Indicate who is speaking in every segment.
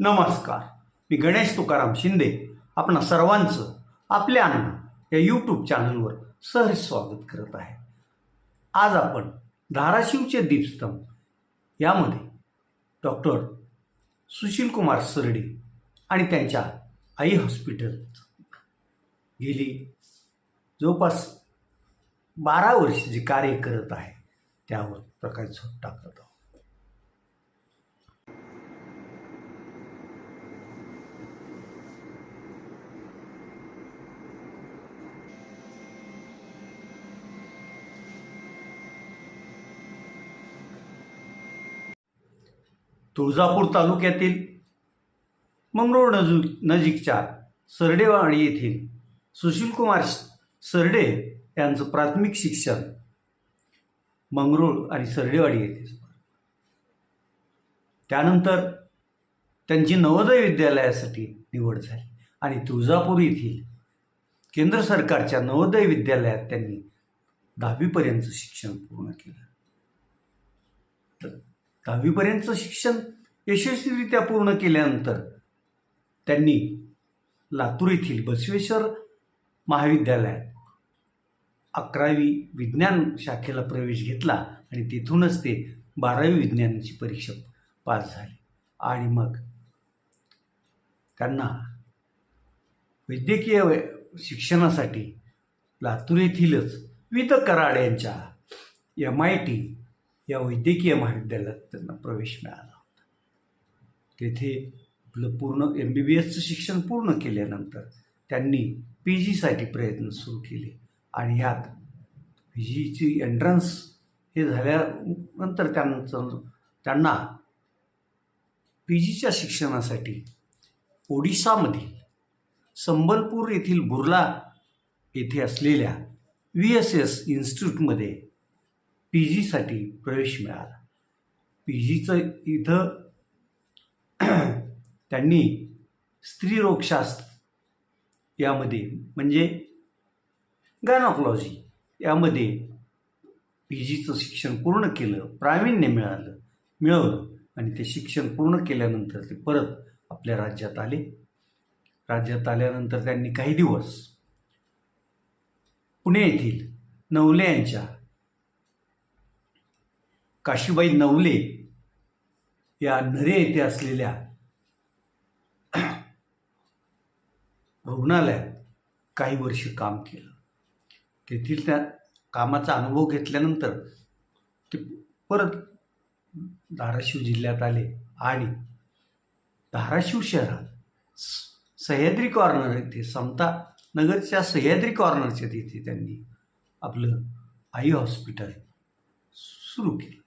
Speaker 1: नमस्कार. मी गणेश तुकाराम शिंदे. आपणा सर्वांचं आपल्या अन्न या यूट्यूब चॅनलवर सहज स्वागत करत आहे. आज आपण धाराशिवचे दीपस्तंभ यामध्ये डॉक्टर सुशीलकुमार सरडे आणि त्यांच्या आई हॉस्पिटल गेली. जवळपास बारा वर्ष जे कार्य करत आहे त्यावर प्रकाश झोप टाकत आहोत. तुळजापूर तालुक्यातील मंगरूळ नजू नजीकच्या सरडेवाडी येथील सुशीलकुमार सरडे यांचं प्राथमिक शिक्षण मंगरूळ आणि सरडेवाडी येथे त्यानंतर त्यांची नवोदय विद्यालयासाठी निवड झाली आणि तुळजापूर येथील केंद्र सरकारच्या नवोदय विद्यालयात त्यांनी दहावीपर्यंतचं शिक्षण पूर्ण केलं. तर दहावीपर्यंतचं शिक्षण यशस्वीरित्या पूर्ण केल्यानंतर त्यांनी लातूर येथील बसवेश्वर महाविद्यालयात अकरावी विज्ञान शाखेला प्रवेश घेतला आणि तिथूनच ते बारावी विज्ञानाची परीक्षा पास झाली. आणि मग त्यांना वैद्यकीय व- शिक्षणासाठी लातूर येथीलच विद कराड यांच्या एम आय टी या वैद्यकीय महाविद्यालयात त्यांना प्रवेश मिळाला होता. तेथे आपलं पूर्ण एम बी बी एसचं शिक्षण पूर्ण केल्यानंतर त्यांनी पी जीसाठी प्रयत्न सुरू केले आणि ह्यात पी जीची एंट्रन्स हे झाल्यानंतर त्यांचं त्यांना पी जीच्या शिक्षणासाठी ओडिसामधील संबलपूर येथील बुर्ला येथे असलेल्या व्ही एस एस इन्स्टिट्यूटमध्ये पी जीसाठी प्रवेश मिळाला. पी जीचं इथं त्यांनी स्त्रीरोगशास्त्र यामध्ये म्हणजे गायनॉकॉलॉजी यामध्ये पी जीचं शिक्षण पूर्ण केलं प्रावीण्य मिळालं मिळवलं आणि ते शिक्षण पूर्ण केल्यानंतर ते परत आपल्या राज्यात आले. राज्यात आल्यानंतर त्यांनी काही दिवस पुणे येथील नवले यांच्या काशीबाई नवले या नरे येथे असलेल्या रुग्णालयात काही वर्ष काम केलं. तेथील त्या कामाचा अनुभव घेतल्यानंतर ते परत धाराशिव जिल्ह्यात आले आणि धाराशिव शहरात स- सह्याद्री कॉर्नर येथे समता नगरच्या सह्याद्री कॉर्नरच्या तिथे त्यांनी आपलं आई हॉस्पिटल सुरू केलं.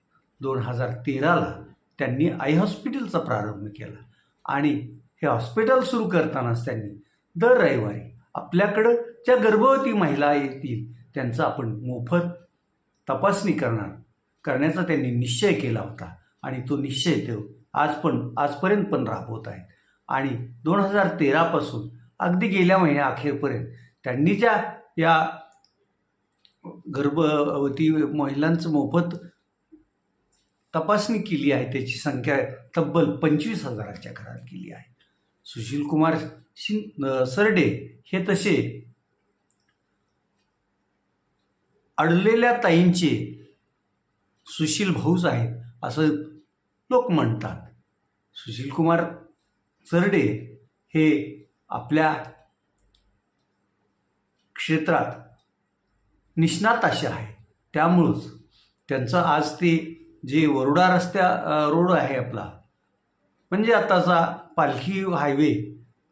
Speaker 1: दोन हजार तेराला त्यांनी आई हॉस्पिटलचा प्रारंभ केला. आणि हे हॉस्पिटल सुरू करतानाच त्यांनी दर रविवारी आपल्याकडं ज्या गर्भवती महिला येतील त्यांचा आपण मोफत तपासणी करणार करण्याचा त्यांनी निश्चय केला होता. आणि तो निश्चय ते आज पण आजपर्यंत पण राबवत आहेत. आणि दोन हजार तेरापासून अगदी गेल्या महिन्या अखेरपर्यंत त्यांनी ज्या या गर्भवती महिलांचं मोफत तपासणी केली आहे त्याची संख्या तब्बल पंचवीस हजाराच्या घरात केली आहे. सुशील कुमार शिं सरडे हे तसे अडलेल्या ताईंचे सुशील भाऊच आहेत असं लोक म्हणतात. सुशील कुमार सरडे हे आपल्या क्षेत्रात निष्णात असे आहे त्यामुळंच त्यांचं आज ते जे वरुडा रस्त्या रोड आहे आपला म्हणजे आताचा पालखी हायवे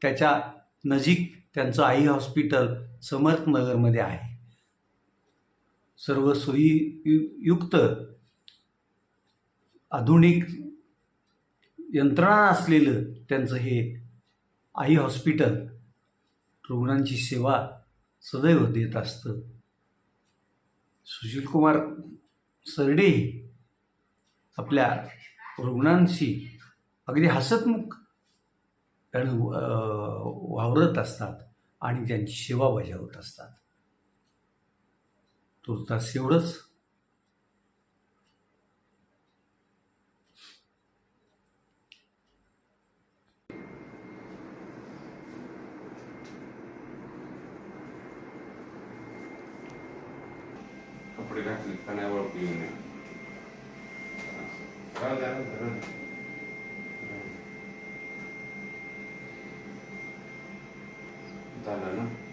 Speaker 1: त्याच्या नजीक त्यांचं आई हॉस्पिटल समर्थनगरमध्ये आहे. सर्व सोयी युक्त आधुनिक यंत्रणा असलेलं त्यांचं हे आई हॉस्पिटल रुग्णांची सेवा सदैव देत असतं. सुशीलकुमार सरडे आपल्या रुग्णांशी अगदी हसतमुख वावरत असतात आणि त्यांची सेवा बजावत असतात. तुर्तास एवढंच.
Speaker 2: पुढे घातली
Speaker 3: खाण्यावर पिऊ Dale, ¿no?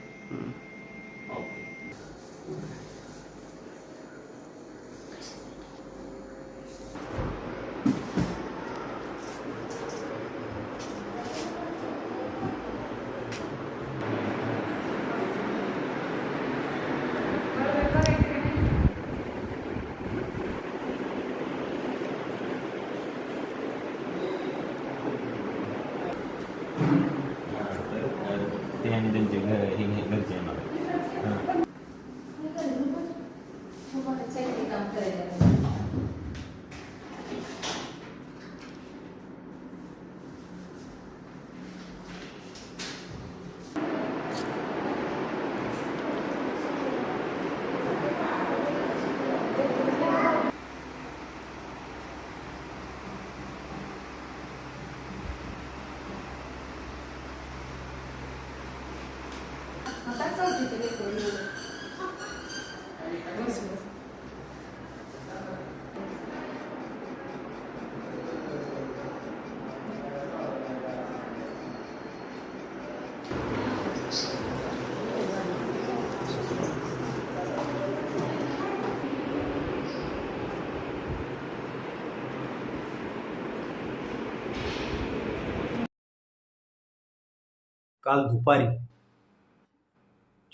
Speaker 1: काल दुपारी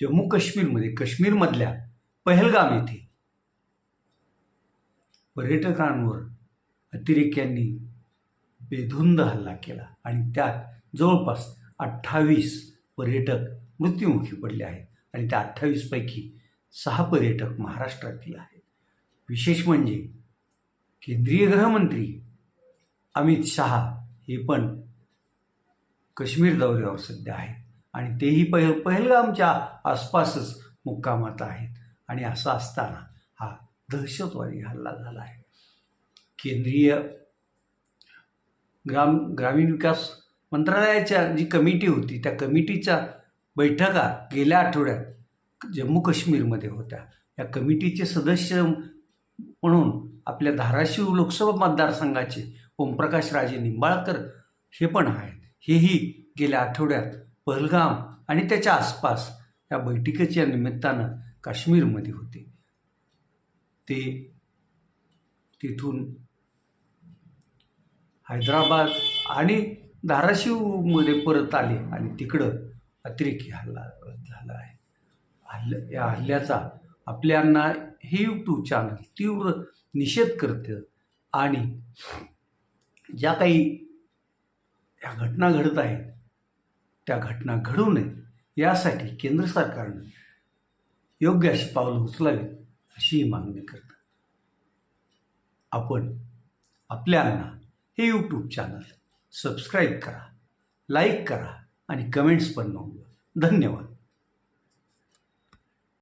Speaker 1: जम्मू काश्मीरमध्ये काश्मीरमधल्या पहलगाम येथे पर्यटकांवर अतिरेक्यांनी बेधुंद हल्ला केला आणि त्यात जवळपास अठ्ठावीस पर्यटक मृत्युमुखी पडले आहेत आणि त्या अठ्ठावीसपैकी सहा पर्यटक महाराष्ट्रातील आहेत. विशेष म्हणजे केंद्रीय गृहमंत्री अमित शहा हे पण काश्मीर दौऱ्यावर सध्या आहेत. आणि तेही पह पहलगामच्या आसपासच मुक्कामात आहेत. आणि असं असताना हा दहशतवादी हल्ला झाला आहे. केंद्रीय ग्राम ग्रामीण विकास मंत्रालयाच्या जी कमिटी होती त्या कमिटीच्या बैठका गेल्या आठवड्यात जम्मू काश्मीरमध्ये होत्या. या कमिटीचे सदस्य म्हणून आपल्या धाराशिव लोकसभा मतदारसंघाचे ओमप्रकाश राजे निंबाळकर हे पण आहेत. हेही गेल्या आठवड्यात पहलगाम आणि त्याच्या आसपास या बैठकीच्या निमित्तानं काश्मीरमध्ये होते. ते तिथून हैदराबाद आणि धाराशिवमध्ये परत आले आणि तिकडं अतिरेकी हल्ला झाला आहे. हल्ल या हल्ल्याचा आपल्यांना हे यूट्यूब चॅनल तीव्र निषेध करते आणि ज्या काही या घटना घडत आहेत त्या घटना घडू नयेत यासाठी केंद्र सरकारनं योग्य अशी पावलं उचलावीत अशीही मागणी करतात. आपण आपल्यांना हे यूट्यूब चॅनल सबस्क्राईब करा लाईक करा आणि कमेंट्स पण नोंदवा. धन्यवाद.